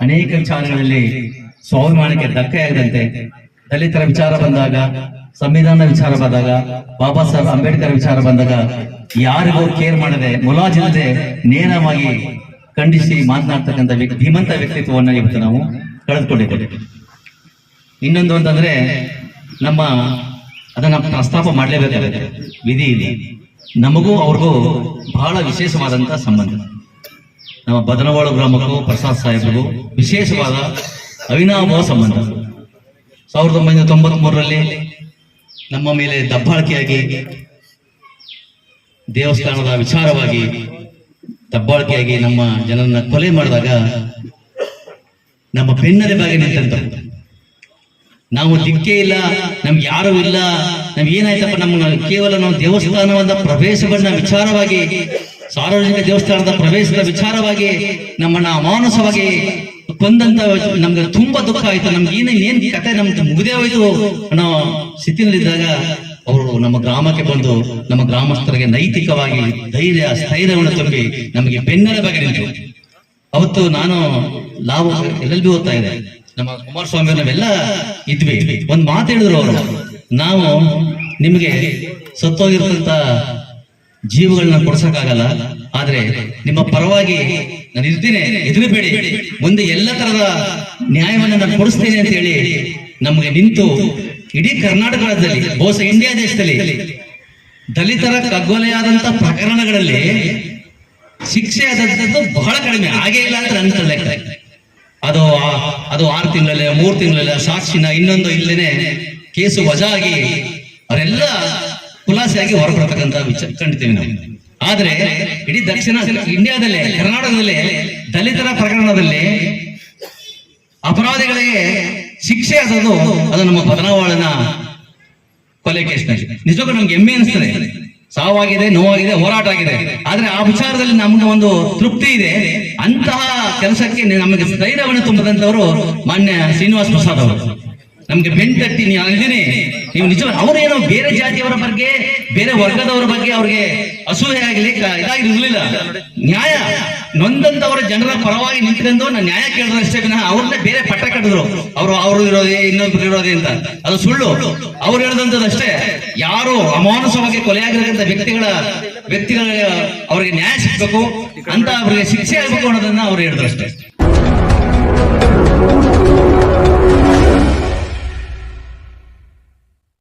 ಅನೇಕ ವಿಚಾರಗಳಲ್ಲಿ ಸ್ವಾಭಿಮಾನಕ್ಕೆ ಧಕ್ಕೆಯಾಗದಂತೆ ದಲಿತರ ವಿಚಾರ ಬಂದಾಗ ಸಂವಿಧಾನ ವಿಚಾರ ಬಂದಾಗ, ಬಾಬಾ ಸಾಹೇಬ್ ಅಂಬೇಡ್ಕರ್ ವಿಚಾರ ಬಂದಾಗ ಯಾರಿಗೂ ಕೇರ್ ಮಾಡದೆ ಮುಲಾಜಿಲ್ಲದೆ ನೇರವಾಗಿ ಖಂಡಿಸಿ ಮಾತನಾಡ್ತಕ್ಕಂಥ ವ್ಯಕ್ತಿ, ಧೀಮಂತ ವ್ಯಕ್ತಿತ್ವವನ್ನು ಇವತ್ತು ನಾವು ಕಳೆದುಕೊಂಡಿದ್ದೇವೆ. ಇನ್ನೊಂದು ಅಂತಂದ್ರೆ ನಮ್ಮ ಅದನ್ನ ಪ್ರಸ್ತಾಪ ಮಾಡಲೇಬೇಕಾಗುತ್ತೆ. ವಿಧಿ ಇದೆ. ನಮಗೂ ಅವ್ರಿಗೂ ಬಹಳ ವಿಶೇಷವಾದಂತಹ ಸಂಬಂಧ. ನಮ್ಮ ಬದನವಾಳ ಗ್ರಾಮಕ್ಕೂ ಪ್ರಸಾದ್ ಸಾಹೇಬ್ರಿಗೂ ವಿಶೇಷವಾದ ಅವಿನಾಭಾವ ಸಂಬಂಧ. ಸಾವಿರದ ಒಂಬೈನೂರ ತೊಂಬತ್ತ್ ಮೂರರಲ್ಲಿ ನಮ್ಮ ಮೇಲೆ ದಬ್ಬಾಳಿಕೆಯಾಗಿ, ದೇವಸ್ಥಾನದ ವಿಚಾರವಾಗಿ ದಬ್ಬಾಳಿಕೆಯಾಗಿ ನಮ್ಮ ಜನರನ್ನ ಕೊಲೆ ಮಾಡಿದಾಗ ನಮ್ಮ ಬೆನ್ನಲೆಬಾಗಿ ನಿಂತಂತ ನಾವು ದಿಕ್ಕೇ ಇಲ್ಲ ನಮ್ಗೆ ಯಾರು ಇಲ್ಲ ನಮ್ಗೆ ಏನಾಯ್ತಪ್ಪ ನಮ್ಮ ಕೇವಲ ನಾವು ದೇವಸ್ಥಾನವಾದ ಪ್ರವೇಶವನ್ನ ವಿಚಾರವಾಗಿ ಸಾರ್ವಜನಿಕ ದೇವಸ್ಥಾನದ ಪ್ರವೇಶದ ವಿಚಾರವಾಗಿ ನಮ್ಮನ್ನ ಅಮಾನುಸವಾಗಿ ಕೊಂದಂತ ನಮ್ಗೆ ತುಂಬಾ ದುಃಖ ಆಯ್ತು. ನಮ್ಗೆ ಏನೇನ್ ಏನ್ ಕತೆ ನಮ್ಗೆ ಮುಗಿದೇ ಹೋಯ್ತು ಅನ್ನೋ ಸ್ಥಿತಿನಲ್ಲಿದ್ದಾಗ ಅವರು ನಮ್ಮ ಗ್ರಾಮಕ್ಕೆ ಬಂದು ನಮ್ಮ ಗ್ರಾಮಸ್ಥರಿಗೆ ನೈತಿಕವಾಗಿ ಧೈರ್ಯ, ಸ್ಥೈರ್ಯವನ್ನು ತುಂಬಿ ನಮಗೆ ಬೆನ್ನೆಲುಬಾಗಿ ನಿಂತು. ಅವತ್ತು ನಾನು ಲಾಭ ಎಲ್ಲೆಲ್ಲಿ ಓದ್ತಾ ಇದೆ ನಮ್ಮ ಕುಮಾರಸ್ವಾಮಿ ನಾವೆಲ್ಲ ಇದ್ವಿ. ಒಂದ್ ಮಾತು ಹೇಳಿದ್ರು ಅವರು, ನಾವು ನಿಮಗೆ ಸತ್ತೋಗಿರ್ತಂತ ಜೀವಗಳನ್ನ ಕೊಡ್ಸಕ್ಕಾಗಲ್ಲ. ಆದ್ರೆ ನಿಮ್ಮ ಪರವಾಗಿ ನಾನು ಇರ್ತೀನಿ ಎದುರುಬೇಡಿ ಮುಂದೆ ಎಲ್ಲ ತರದ ನ್ಯಾಯವನ್ನ ನಾನು ಕೊಡಿಸ್ತೇನೆ ಅಂತ ಹೇಳಿ ನಮಗೆ ನಿಂತು ಇಡೀ ಕರ್ನಾಟಕ ರಾಜ್ಯದಲ್ಲಿ ಬಹುಶಃ ಇಂಡಿಯಾ ದೇಶದಲ್ಲಿ ದಲಿತರ ಕಗ್ಗೊಲೆಯಾದಂತ ಪ್ರಕರಣಗಳಲ್ಲಿ ಶಿಕ್ಷೆ ಆದದ್ದು ಬಹಳ ಕಡಿಮೆ. ಹಾಗೆ ಇಲ್ಲ ಅಂತ ನನ್ನ ಅದು ಅದು ಆರು ತಿಂಗಳಲ್ಲೇ, ಮೂರು ತಿಂಗಳಲ್ಲೇ, ಸಾಕ್ಷಿನ ಇನ್ನೊಂದು ಇಲ್ಲೇನೆ ಕೇಸು ವಜಾ ಆಗಿ ಅವರೆಲ್ಲ ಖುಲಾಸೆಯಾಗಿ ಹೊರಬರ್ತಕ್ಕಂಥ ವಿಚಾರ ಕಂಡಿದ್ದೇವೆ ನಾವು. ಆದ್ರೆ ಇಡೀ ದಕ್ಷಿಣ ಇಂಡಿಯಾದಲ್ಲೇ, ಕರ್ನಾಟಕದಲ್ಲೇ, ದಲಿತರ ಪ್ರಕರಣದಲ್ಲಿ ಅಪರಾಧಿಗಳಿಗೆ ಶಿಕ್ಷೆ ಆದದ್ದು ಅದು ನಮ್ಮ ಬದನವಾಳನ ಕೊಲೆ ಕೇಸ್ನಲ್ಲಿ. ನಿಜಕ್ಕೂ ನಮ್ಗೆ ಹೆಮ್ಮೆ ಅನಿಸ್ತದೆ. ಸಾವಾಗಿದೆ, ನೋವಾಗಿದೆ, ಹೋರಾಟ ಆಗಿದೆ. ಆದ್ರೆ ಆ ವಿಚಾರದಲ್ಲಿ ನಮ್ಗೆ ಒಂದು ತೃಪ್ತಿ ಇದೆ. ಅಂತಹ ಕೆಲಸಕ್ಕೆ ನಮಗೆ ಧೈರ್ಯವನ್ನು ತುಂಬದಂತವರು ಮಾನ್ಯ ಶ್ರೀನಿವಾಸ್ ಪ್ರಸಾದ್ ಅವರು. ನಮ್ಗೆ ಬೆನ್ ತಟ್ಟಿ ನೀವು ನಿಜ ಅವರೇನೋ ಬೇರೆ ಜಾತಿಯವರ ಬಗ್ಗೆ, ಬೇರೆ ವರ್ಗದವರ ಬಗ್ಗೆ ಅವ್ರಿಗೆ ಅಸೂಯೆ ಆಗಲಿ ಇದಾಗಿರ್ಲಿಲ್ಲ ನ್ಯಾಯ, ನೊಂದಂತವರ ಜನರ ಪರವಾಗಿ ನಿಂತ್ಕೊಂಡು ನಾನು ನ್ಯಾಯ ಕೇಳಿದ್ರು ಅಷ್ಟೇ ವಿನಃ ಅವ್ರನ್ನೇ ಬೇರೆ ಪಟ್ಟ ಕಟ್ಟಿದ್ರು. ಅವರು ಅವರು ಇರೋದೇ ಇನ್ನೊಬ್ರು ಇರೋದೆ ಅಂತ. ಅದು ಸುಳ್ಳು. ಅವ್ರು ಹೇಳಿದಂತದಷ್ಟೇ ಯಾರು ಅಮಾನುಷವಾಗಿ ಕೊಲೆಯಾಗಿರತಕ್ಕಂಥ ವ್ಯಕ್ತಿಗಳ ವ್ಯಕ್ತಿಗಳ, ಅವರಿಗೆ ನ್ಯಾಯ ಸಿಗ್ಬೇಕು ಅಂತ ಅವರಿಗೆ ಶಿಕ್ಷೆ ಆಗ್ಬೇಕು ಅನ್ನೋದನ್ನ ಅವ್ರು ಹೇಳಿದ್ರು ಅಷ್ಟೇ.